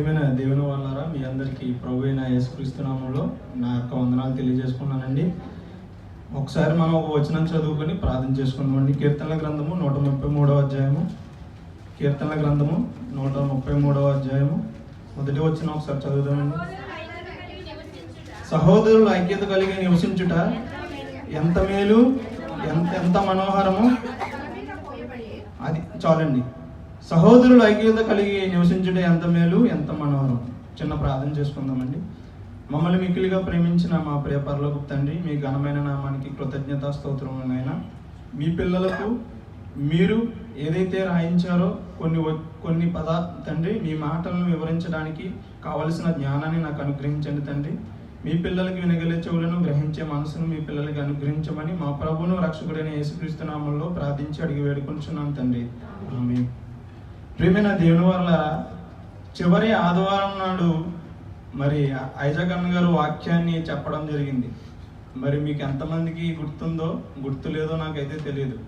ప్రియమైన దేవుని వాళ్ళారా మీ అందరికీ ప్రభు అయిన యేసుక్రీస్తునామంలో నా యొక్క వందనాలు తెలియజేసుకున్నానండి. ఒకసారి మనం ఒక వచనం చదువుకొని ప్రార్థన చేసుకుందామండి. కీర్తనల గ్రంథము నూట ముప్పై మూడవ అధ్యాయము. కీర్తనల గ్రంథము నూట ముప్పై మూడవ అధ్యాయము. మొదటి వచ్చిన ఒకసారి చదువుదామండి. సహోదరులు ఐక్యత కలిగి నివసించుట ఎంత మేలు ఎంత ఎంత మనోహరము? అది చాలండి. సహోదరులు ఐక్యత కలిగి నివసించడం ఎంత మేలు ఎంత మనోహరం? చిన్న ప్రార్థన చేసుకుందామండి. మమ్మల్ని మిక్కిలిగా ప్రేమించిన మా ప్రియ పరలోక తండ్రి మీ ఘనమైన నామానికి కృతజ్ఞతా స్తోత్రములైనా మీ పిల్లలకు మీరు ఏదైతే రాయించారో కొన్ని కొన్ని పద తండ్రి మీ మాటలను వివరించడానికి కావలసిన జ్ఞానాన్ని నాకు అనుగ్రహించండి తండ్రి. మీ పిల్లలకి వినగలే చెవులను గ్రహించే మనసును మీ పిల్లలకి అనుగ్రహించమని మా ప్రభువును రక్షకుడైన యేసుక్రీస్తు నామంలో ప్రార్థించి అడిగి వేడుకుంటున్నాను తండ్రి. మేము ప్రేమైన దేవుని వల్ల చివరి ఆదివారం నాడు మరి ఐజగన్ గారు వాక్యాన్ని చెప్పడం జరిగింది. మరి మీకు ఎంతమందికి గుర్తుందో గుర్తులేదో నాకైతే తెలియదు.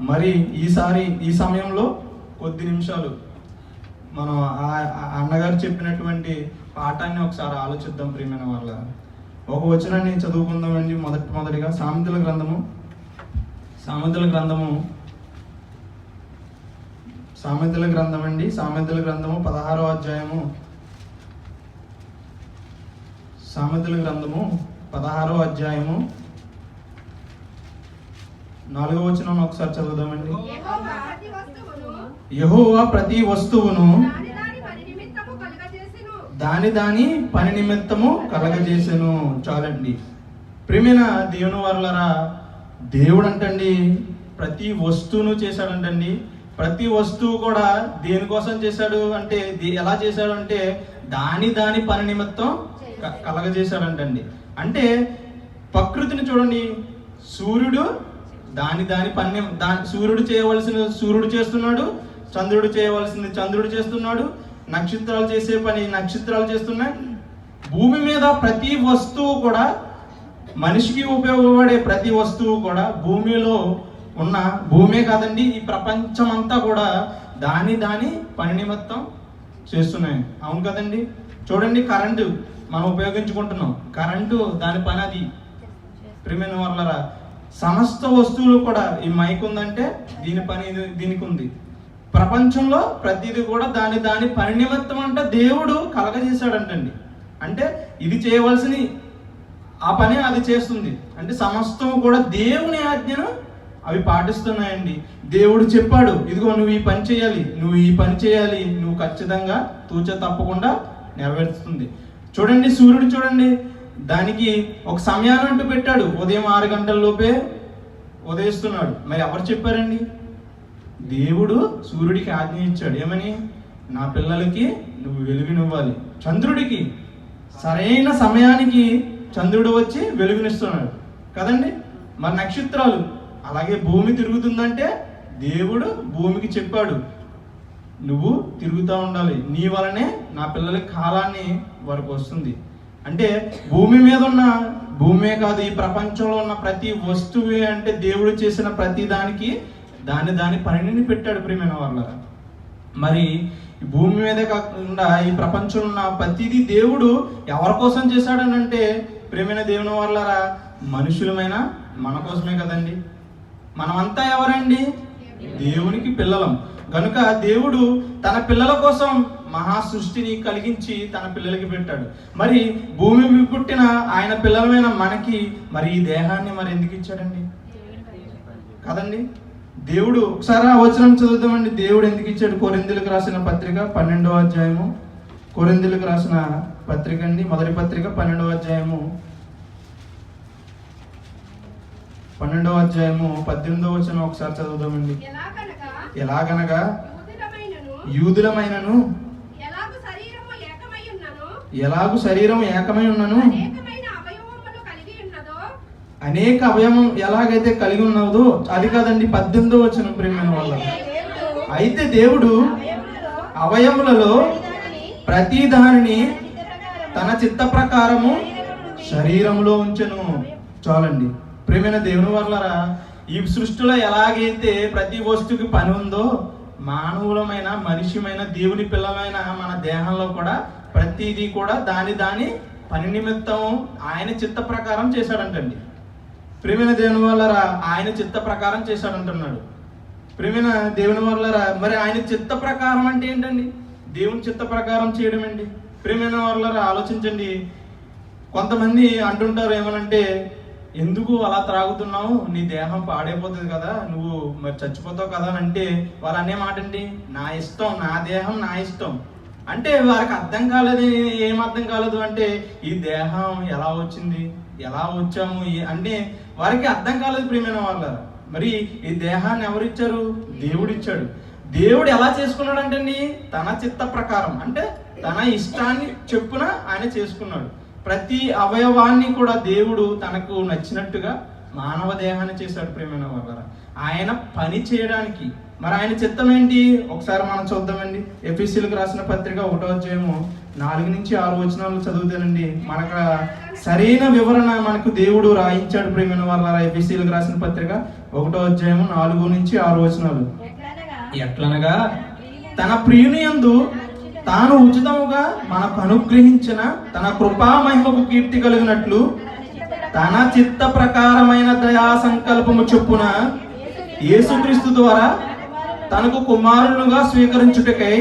మరి ఈసారి ఈ సమయంలో కొద్ది నిమిషాలు మనం ఆ- ఆ అన్నగారు చెప్పినటువంటి పాఠాన్ని ఒకసారి ఆలోచిద్దాం ప్రియమైన వాళ్ళ ఒక వచనాన్ని చదువుకుందామండి మొదటి మొదటిగా సామెతల గ్రంథము. సామెతల గ్రంథము సామెతల గ్రంథం అండి. సామెతల గ్రంథము పదహారో అధ్యాయము. సామెతల గ్రంథము పదహారో అధ్యాయము. నాలుగో వచనం ఒకసారి చదువుదామండి. యెహోవా ప్రతి వస్తువును యెహోవా ప్రతి వస్తువును దాని దాని పని నిమిత్తము కలుగజేసెను. దాని దాని పని నిమిత్తము కలగజేసెను. చాలండి. ప్రేమైన దేవుని వరలరా దేవుడు అంటండి ప్రతి వస్తువును చేశాడంటండి ప్రతి వస్తువు కూడా దేనికోసం చేశాడు అంటే ఎలా చేశాడు అంటే దాని దాని పని నిమిత్తం క- కలగజేశాడంటండి. అంటే ప్రకృతిని చూడండి. సూర్యుడు దాని దాని పని దాని సూర్యుడు చేయవలసిన సూర్యుడు చేస్తున్నాడు చంద్రుడు చేయవలసింది చంద్రుడు చేస్తున్నాడు నక్షత్రాలు చేసే పని నక్షత్రాలు చేస్తున్నాయి. భూమి మీద ప్రతి వస్తువు కూడా మనిషికి ఉపయోగపడే ప్రతి వస్తువు కూడా భూమిలో ఉన్న భూమే కాదండి ఈ ప్రపంచం అంతా కూడా దాని దాని పని నిమిత్తం చేస్తున్నాయి. అవును కదండి? చూడండి కరెంటు మనం ఉపయోగించుకుంటున్నాం. కరెంటు దాని పని అది. ప్రియమైన వాళ్ళరా సమస్త వస్తువులు కూడా ఈ మైక్ ఉందంటే దీని పని ఇది- దీనికి ఉంది. ప్రపంచంలో ప్రతిదీ కూడా దాని దాని పని నిమిత్తం అంటే దేవుడు కలగజేశాడంటండి. అంటే ఇది చేయవలసిన ఆ పని అది చేస్తుంది. అంటే సమస్తం కూడా దేవుని ఆజ్ఞను అవి పాటిస్తున్నాయండి. దేవుడు చెప్పాడు ఇదిగో నువ్వు ఈ పని చేయాలి నువ్వు ఈ పని చేయాలి నువ్వు ఖచ్చితంగా తూచ తప్పకుండా నెరవేరుస్తుంది. చూడండి సూర్యుడు చూడండి దానికి ఒక సమయాన్ని అంటూ పెట్టాడు. ఉదయం ఆరు గంటల లోపే ఉదయిస్తున్నాడు. మరి ఎవరు చెప్పారండి? దేవుడు సూర్యుడికి ఆజ్ఞ ఇచ్చాడు. ఏమని? నా పిల్లలకి నువ్వు వెలుగునివ్వాలి. చంద్రుడికి సరైన సమయానికి చంద్రుడు వచ్చి వెలుగునిస్తున్నాడు. కదండి? మరి నక్షత్రాలు అలాగే భూమి తిరుగుతుందంటే దేవుడు భూమికి చెప్పాడు నువ్వు తిరుగుతూ ఉండాలి. నీ వలనే నా పిల్లల కాలాన్ని వరకు వస్తుంది. అంటే భూమి మీద ఉన్న భూమే కాదు ఈ ప్రపంచంలో ఉన్న ప్రతి వస్తువే అంటే దేవుడు చేసిన ప్రతి దానికి దాని దాని పనిని పెట్టాడు ప్రియమైన వాళ్ళ మరి భూమి మీదే కాకుండా ఈ ప్రపంచంలో ఉన్న ప్రతిదీ దేవుడు ఎవరి కోసం చేశాడనంటే ప్రేమైన దేవుని వాళ్ళరా మనుషులమైన మన కోసమే కదండి. మనమంతా ఎవరండి? దేవునికి పిల్లలం. కనుక దేవుడు తన పిల్లల కోసం మహా సృష్టిని కలిగించి తన పిల్లలకి పెట్టాడు. మరి భూమి పుట్టిన ఆయన పిల్లలమైన మనకి మరి ఈ దేహాన్ని మరి ఎందుకు ఇచ్చాడండి? కదండి? దేవుడు ఒకసారి ఆ వచనం చదువుతామండి దేవుడు ఎందుకు ఇచ్చాడు? కొరిందులకు రాసిన పత్రిక పన్నెండవ అధ్యాయము. కొరిందులకు రాసిన పత్రిక అండి. మొదటి పత్రిక పన్నెండవ అధ్యాయము. పన్నెండవ అధ్యాయము పద్దెనిమిదవ వచనం ఒకసారి చదువుదామండి. ఎలాగనగా? యూదులమైనను. ఎలాగు శరీరం ఏకమై ఉన్నను? అనేక అవయవం ఎలాగైతే కలిగి ఉన్నదో అది కాదండి పద్దెనిమిదో వచ్చిన ప్రేమైన వాళ్ళ. అయితే దేవుడు అవయములలో ప్రతి దానిని తన చిత్త ప్రకారము శరీరములో ఉంచెను. చాలండి. ప్రేమైన దేవుని వర్లరా ఈ సృష్టిలో ఎలాగైతే ప్రతి వస్తువుకి పని ఉందో మానవులమైన మనిషిమైన దేవుని పిల్లమైన మన దేహంలో కూడా ప్రతిదీ కూడా దాని దాని పని నిమిత్తం ఆయన చిత్త ప్రకారం చేశాడంటండి. ప్రేమైన దేవుని వల్లరా ఆయన చిత్త ప్రకారం చేశాడంటున్నాడు. ప్రేమైన దేవుని వల్లరా మరి ఆయన చిత్త ప్రకారం అంటే ఏంటండి? దేవుని చిత్త ప్రకారం చేయడం అండి ప్రేమైన వల్ల ఆలోచించండి. కొంతమంది అంటుంటారు ఏమనంటే ఎందుకు అలా త్రాగుతున్నావు? నీ దేహం పాడైపోతుంది కదా నువ్వు మరి చచ్చిపోతావు కదా అని అంటే వాళ్ళు అనే మాట అండి నా ఇష్టం నా దేహం నా ఇష్టం. అంటే వారికి అర్థం కాలేదు ఏం అర్థం కాలేదు అంటే ఈ దేహం ఎలా వచ్చింది? ఎలా వచ్చాము? అంటే వారికి అర్థం కాలేదు ప్రియమైన వాళ్ళ. మరి ఈ దేహాన్ని ఎవరు ఇచ్చారు? దేవుడు ఇచ్చాడు. దేవుడు ఎలా చేసుకున్నాడు అంటే తన చిత్త ప్రకారం. అంటే తన ఇష్టాన్ని చెప్పున ఆయన చేసుకున్నాడు. ప్రతి అవయవాన్ని కూడా దేవుడు తనకు నచ్చినట్టుగా మానవ దేహాన్ని చేశాడు ప్రేమైన వాళ్ళ ఆయన పని చేయడానికి మరి ఆయన చిత్తం ఏంటి? ఒకసారి మనం చూద్దామండి. ఎఫీసీలకు రాసిన పత్రిక ఒకటో అధ్యాయము నాలుగు నుంచి ఆరు వచనాలు చదువుతానండి. మనకు సరైన వివరణ మనకు దేవుడు రాయించాడు ప్రేమైన వాళ్ళ ఎఫీసీలకు రాసిన పత్రిక ఒకటో అధ్యాయము నాలుగు నుంచి ఆరు వచనాలు. ఎట్లనగా తన ప్రియుని యందు తాను ఉచితముగా మనకు అనుగ్రహించిన తన కృపా మహిమకు కీర్తి కలిగినట్లు తన చిత్త ప్రకారమైన దయా సంకల్పము చొప్పున యేసుక్రీస్తు ద్వారా తనకు కుమారులుగా స్వీకరించుటకై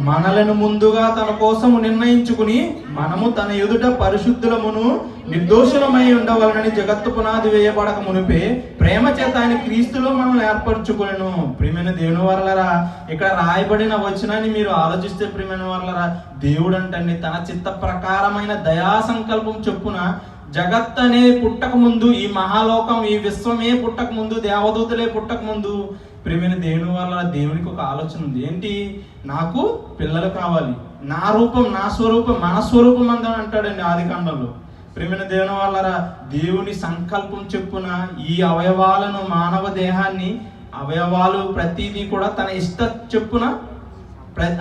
మనలను ముందుగా తన కోసము నిర్ణయించుకుని మనము తన ఎదుట పరిశుద్ధులమును నిర్దోషులమై ఉండవలనని జగత్తు పునాది వేయబడక మునిపే ప్రేమ చేత ఆయన క్రీస్తులో మనం ఏర్పరచుకునేను. ప్రియమైన దేవుని వరలరా ఇక్కడ రాయబడిన వచనాన్ని మీరు ఆలోచిస్తే ప్రియమైన వరలరా దేవుడు అంటండి తన చిత్త ప్రకారమైన దయా సంకల్పం చొప్పున జగత్ అనే పుట్టక ముందు ఈ మహాలోకం ఈ విశ్వమే పుట్టక ముందు దేవదూతలే పుట్టక ముందు ప్రేమైన దేవుని వల్ల దేవునికి ఒక ఆలోచన ఉంది. ఏంటి? నాకు పిల్లలు కావాలి. నా రూపం నా స్వరూపం మన స్వరూపం అందని అంటాడండి ఆది కాండంలో. ప్రేమైన దేవుని వల్లరా దేవుని సంకల్పం చెప్పున ఈ అవయవాలను మానవ దేహాన్ని అవయవాలు ప్రతిదీ కూడా తన ఇష్ట చెప్పున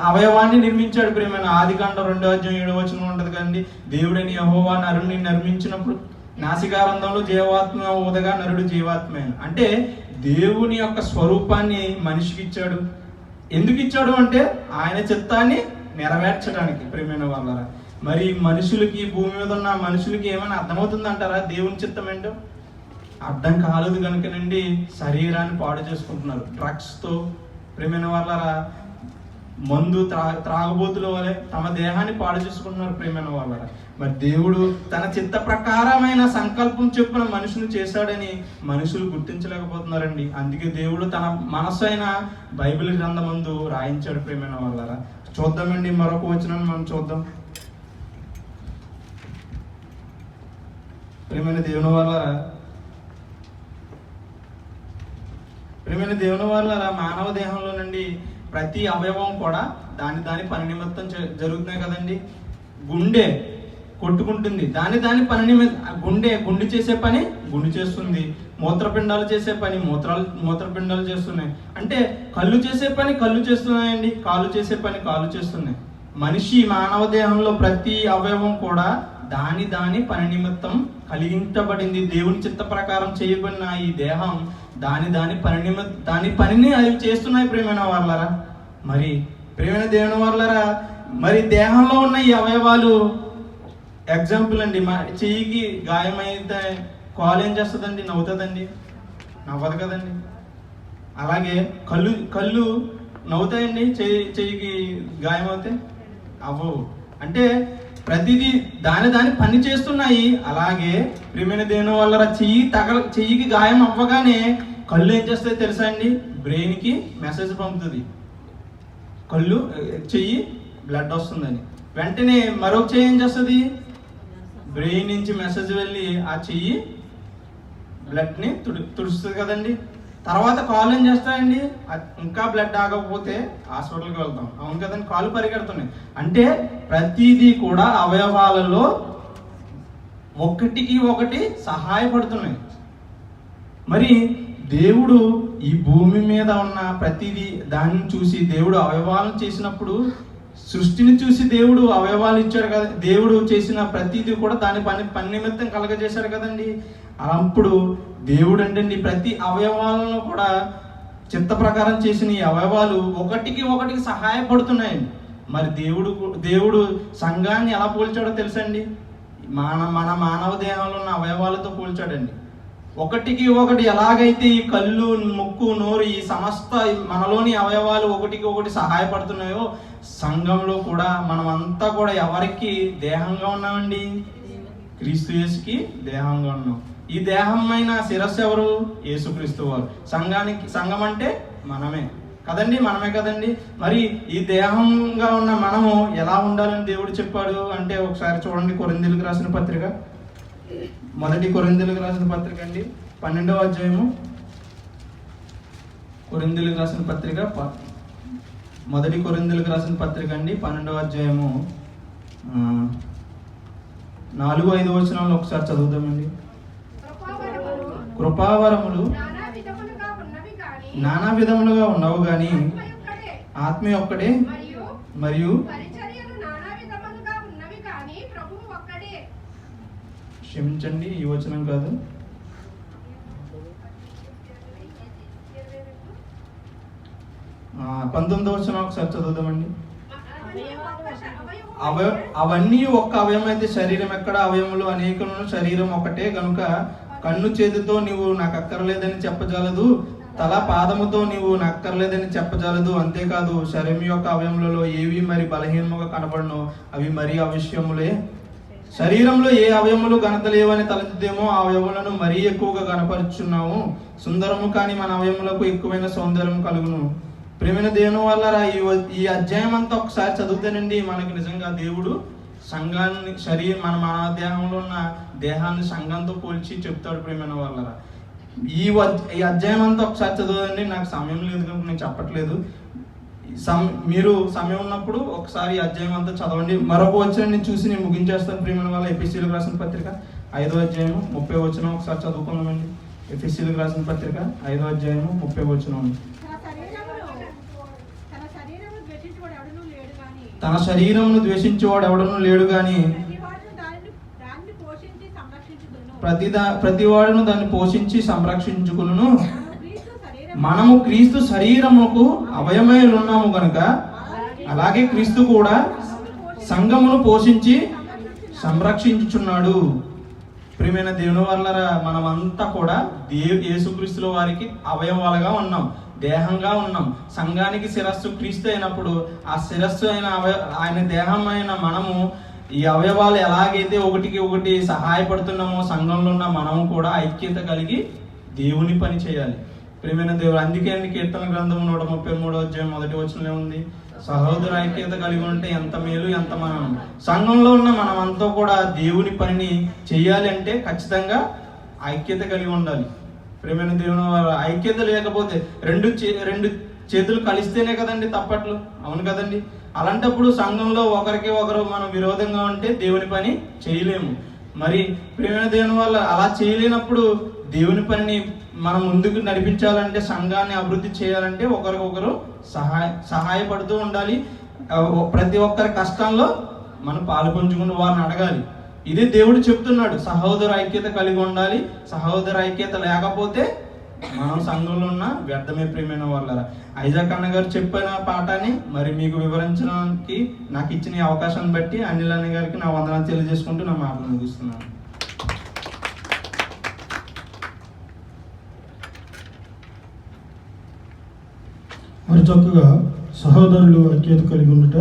అవయవాన్ని నిర్మించాడు ప్రేమైన ఆదికాండం రెండో అధ్యాయం ఏడవచనం ఉంటుంది కదండి. దేవుడని యహోవా నరుని నిర్మించినప్పుడు నాసికారంధంలో జీవాత్మ ఊదగా నరుడు జీవాత్మే. అంటే దేవుని యొక్క స్వరూపాన్ని మనిషికి ఇచ్చాడు. ఎందుకు ఇచ్చాడు అంటే ఆయన చిత్తాన్ని నెరవేర్చడానికి ప్రేమైన వాళ్ళ మరి మనుషులకి భూమి మీద ఉన్న మనుషులకి ఏమైనా అర్థమవుతుంది అంటారా దేవుని చిత్తం ఏంటో? అర్థం కాలేదు కనుక నుండి శరీరాన్ని పాడు చేసుకుంటున్నారు. డ్రగ్స్తో ప్రేమైన వాళ్ళరా. మందు త్రా త్రాగబోతుల వలె తమ దేహాన్ని పాడు చేసుకుంటున్నారు ప్రేమైన వాళ్ళ మరి దేవుడు తన చిత్త ప్రకారమైన సంకల్పం చెప్పున మనుషుని చేశాడని మనుషులు గుర్తించలేకపోతున్నారండి. అందుకే దేవుడు తన మనసు అయిన బైబిల్ గ్రంథమందు రాయించాడు ప్రేమైన వాళ్ళ చూద్దామండి మరొక వచనం మనం చూద్దాం. ప్రేమైన దేవుని వల్ల ప్రేమైన దేవుని వల్ల మానవ దేహంలో నుండి ప్రతి అవయవం కూడా దాని దాని పని నిమిత్తం జ- జరుగుతున్నాయి కదండి. గుండె కొట్టుకుంటుంది. దాని దాని పని నిమిత్త గుండె గుండె చేసే పని గుండె చేస్తుంది. మూత్రపిండాలు చేసే పని మూత్రాలు మూత్రపిండాలు చేస్తున్నాయి. అంటే కళ్ళు చేసే పని కళ్ళు చేస్తున్నాయండి. కాళ్ళు చేసే పని కాళ్ళు చేస్తున్నాయి. మనిషి మానవ దేహంలో ప్రతి అవయవం కూడా దాని దాని పని నిమిత్తం కలిగించబడింది. దేవుని చిత్త ప్రకారం చేయబడిన ఈ దేహం దాని దాని పని నిమిత్తం దాని పనిని అవి చేస్తున్నాయి ప్రేమైన వాళ్ళరా మరి ప్రేమైన దేవుని వాళ్ళరా మరి దేహంలో ఉన్న ఈ అవయవాలు ఎగ్జాంపుల్ అండి. మా చెయ్యికి గాయమైతే కాలు ఏం చేస్తుందండి? నవ్వుతుందండి. నవ్వదు కదండి. అలాగే కళ్ళు కళ్ళు నవ్వుతాయండి చెయ్యి చెయ్యికి గాయం అవ్వవు. అంటే ప్రతిదీ దాని దాని పని చేస్తున్నాయి. అలాగే ప్రియమైన దేని వల్ల చెయ్యి తగల చెయ్యికి గాయం అవ్వగానే కళ్ళు ఏం చేస్తాయి తెలుసా అండి? బ్రెయిన్కి మెసేజ్ పంపుతుంది. కళ్ళు చెయ్యి బ్లడ్ వస్తుందని. వెంటనే మరొక చెయ్యి ఏం చేస్తుంది? బ్రెయిన్ నుంచి మెసేజ్ వెళ్ళి ఆ చెయ్యి బ్లడ్ని తుడు తుడుస్తుంది కదండి. తర్వాత కాళ్ళు ఏం చేస్తాయండి? అది ఇంకా బ్లడ్ ఆగకపోతే హాస్పిటల్కి వెళ్తాం. అవును కదండి కాలు పరిగెడుతున్నాయి. అంటే ప్రతిదీ కూడా అవయవాలలో ఒకటికి ఒకటి సహాయపడుతున్నాయి. మరి దేవుడు ఈ భూమి మీద ఉన్న ప్రతిదీ దాన్ని చూసి దేవుడు అవయవాలను చేసినప్పుడు సృష్టిని చూసి దేవుడు అవయవాలు ఇచ్చాడు కదా దేవుడు చేసిన ప్రతిదీ కూడా దాని పని పని నిమిత్తం కలగజేశాడు కదండి. అప్పుడు దేవుడు అంటే ప్రతి అవయవాలను కూడా చిత్త ప్రకారం చేసిన ఈ అవయవాలు ఒకటికి ఒకటికి సహాయపడుతున్నాయండి మరి దేవుడు దేవుడు సంఘాన్ని ఎలా పోల్చాడో తెలుసండి? మన మన మానవ దేహంలో ఉన్న అవయవాలతో పోల్చాడండి. ఒకటికి ఒకటి ఎలాగైతే ఈ కళ్ళు ముక్కు నోరు ఈ సమస్త మనలోని అవయవాలు ఒకటికి ఒకటి సహాయపడుతున్నాయో సంఘంలో కూడా మనమంతా కూడా ఎవరికి దేహంగా ఉన్నామండి? క్రీస్తు యేసుకి దేహంగా ఉన్నాం. ఈ దేహమైన శిరస్సు ఎవరు? యేసుక్రీస్తు వారు. సంఘానికి సంఘం అంటే మనమే. కదండి? మనమే కదండి? మరి ఈ దేహంగా ఉన్న మనము ఎలా ఉండాలని దేవుడు చెప్పాడు అంటే ఒకసారి చూడండి కొరిందీలకు రాసిన పత్రిక. మొదటి కొరిందీలకు రాసిన పత్రిక అండి. పన్నెండవ అధ్యాయము. కొరిందీలకు రాసిన పత్రిక. ప- మొదటి కొరిందీలకు రాసిన పత్రిక అండి. పన్నెండవ అధ్యాయము. నాలుగు ఐదు వచనాలు ఒకసారి చదువుదామండి. కృపావరములు నానా విధములుగా ఉన్నవి కానీ ఆత్మ ఒక్కడే మరియు క్షమించండి ఈ వచనం కాదు. ఆ, పంతొమ్మిదో వచనం ఒకసారి చదువుదామండి. అవ అవన్నీ ఒక్క అవయవం అయితే శరీరం ఎక్కడ? అవయములు అనేకములు శరీరం ఒకటే. కనుక కన్ను చేతితో నీవు నాకు అక్కర్లేదని చెప్పజాలదు తల పాదముతో నీవు నక్కర్లేదని చెప్పజాలదు. అంతేకాదు శరీరం యొక్క అవయములలో ఏవి మరి బలహీనముగా కనబడను అవి మరీ అవిషయములే శరీరంలో ఏ అవయములు ఘనత లేవని తలచుదేమో ఆ అవయములను మరీ ఎక్కువగా కనపరుచున్నాము సుందరము కానీ మన అవయములకు ఎక్కువైన సౌందర్యం కలుగును. ప్రేమైన దేవుని వల్ల ఈ ఈ అధ్యాయం అంతా ఒకసారి చదివితేనండి మనకి నిజంగా దేవుడు సంఘాన్ని శరీరం మన మన దేహంలో ఉన్న దేహాన్ని సంఘంతో పోల్చి చెప్తాడు ప్రేమైన వాళ్ళరా. ఈ ఈ అధ్యాయం అంతా ఒకసారి చదవదండి నాకు సమయం లేదు కనుక నేను చెప్పట్లేదు. సమ్ మీరు సమయం ఉన్నప్పుడు ఒకసారి అధ్యాయం అంతా చదవండి. మరొక వచ్చిన నేను చూసి నేను ముగించేస్తాను ప్రియమైన వాళ్ళ ఎపిసీలకు రాసిన పత్రిక. ఐదో అధ్యాయం ముప్పై వచ్చిన ఒకసారి చదువుకుందామండి. ఎపిసీలకు రాసిన పత్రిక ఐదో అధ్యాయము ముప్పై వచ్చిన తన శరీరమును లేడు కానీ ద్వేషించేవాడు ఎవడను లేడు కానీ ప్రతి దా ప్రతివాడును దాన్ని పోషించి సంరక్షించుకును మనము క్రీస్తు శరీరముకు అవయమై ఉన్నాము కనుక అలాగే క్రీస్తు కూడా సంఘమును పోషించి సంరక్షించుచున్నాడు. ప్రియమైన దేవుని వల్ల మనమంతా కూడా దేవు యేసుక్రీస్తుల వారికి అవయవాలుగా ఉన్నాం. దేహంగా ఉన్నాం. సంఘానికి శిరస్సు క్రీస్తు అయినప్పుడు ఆ శిరస్సు అయిన అవయ ఆయన దేహం అయిన మనము ఈ అవయవాలు ఎలాగైతే ఒకటికి ఒకటి సహాయపడుతున్నామో సంఘంలో ఉన్న మనము కూడా ఐక్యత కలిగి దేవుని పని చేయాలి. ప్రేమైన దేవుడు అందుకే అండి కీర్తన గ్రంథం నూట ముప్పై మూడో అధ్యాయం మొదటి వచనంలో ఉంది. సహోదర ఐక్యత కలిగి ఉంటే ఎంత మేలు ఎంత మనం సంఘంలో ఉన్న మనమంతా కూడా దేవుని పనిని చేయాలి అంటే ఖచ్చితంగా ఐక్యత కలిగి ఉండాలి. ప్రేమైన దేవుని వారు ఐక్యత లేకపోతే రెండు చే- రెండు చేతులు కలిస్తేనే కదండి తప్పట్లు. అవును కదండి. అలాంటప్పుడు సంఘంలో ఒకరికి ఒకరు మనం విరోధంగా ఉంటే దేవుని పని చేయలేము. మరి ప్రేమైన దేవుని వల్ల అలా చేయలేనప్పుడు దేవుని పనిని మనం ముందుకు నడిపించాలంటే సంఘాన్ని అభివృద్ధి చేయాలంటే ఒకరికొకరు సహాయ సహాయపడుతూ ఉండాలి. ప్రతి ఒక్కరి కష్టంలో మనం పాలు పంచుకుని వారిని అడగాలి. ఇది దేవుడు చెప్తున్నాడు సహోదర ఐక్యత కలిగి ఉండాలి సహోదర ఐక్యత లేకపోతే మనం సంఘంలో ఉన్న వ్యర్థమే ప్రేమైన వాళ్ళరా. ఐజాక్ అన్న గారు చెప్పిన పాఠాన్ని మరి మీకు వివరించడానికి నాకు ఇచ్చిన అవకాశం అవకాశాన్ని బట్టి అనిల్ అన్న గారికి నా వందనాలు తెలియజేసుకుంటూ నా మాటలు ముగిస్తున్నాను. మరి చక్కగా సహోదరులు ఐక్యత కలిగి ఉండట